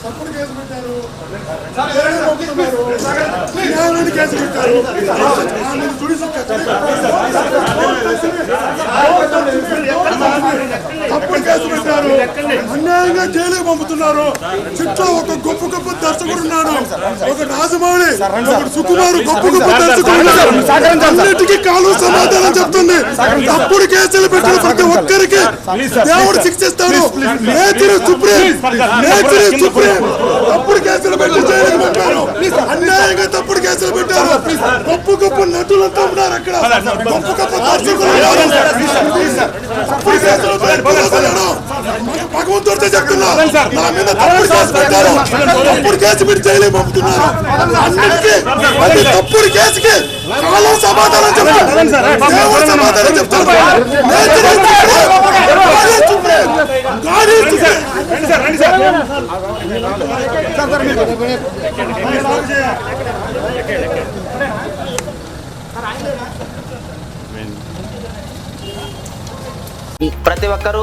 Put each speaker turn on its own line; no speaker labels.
తప్పుడు కేసు పెట్టారు కేసు పెట్టారు తప్పుడు కేసు పెట్టారు అన్యాయంగా జైలుకి పంపుతున్నారు చుట్టూ ఒక గొప్ప గొప్ప దర్శకుడు ఉన్నాడు ఒక రాజమౌళి సుకుమారు గొప్ప గొప్ప దర్శకుడు అన్నిటికీ కాలు సమాధానం చెప్తుంది తప్పుడు కేసులు పెట్టిన ప్రతి ఒక్కరికి దేవుడు శిక్షిస్తాడు నేచర్ సుప్రీం తప్పుడు కేసులు పెట్టి జైలుకి పంపారు అన్యాయంగా తప్పుడు కేసులు పెట్టారు గొప్ప గొప్ప నటులంతా ఉన్నారు అక్కడ గొప్ప గొప్ప దర్శకులు ఉన్నారు తప్పుడు కేసులు భగవంతుడితో చెప్తున్నా నా మీద తప్పుడు కేసు పెట్టారు తప్పుడు కేసు పెట్టి జైలు పంపుతున్నారు అన్నిటికీ ప్రతి తప్పుడు కేసుకి కాలం సమాధానం దేవుడు సమాధానం సుప్రీం
ప్రతి ఒక్కరూ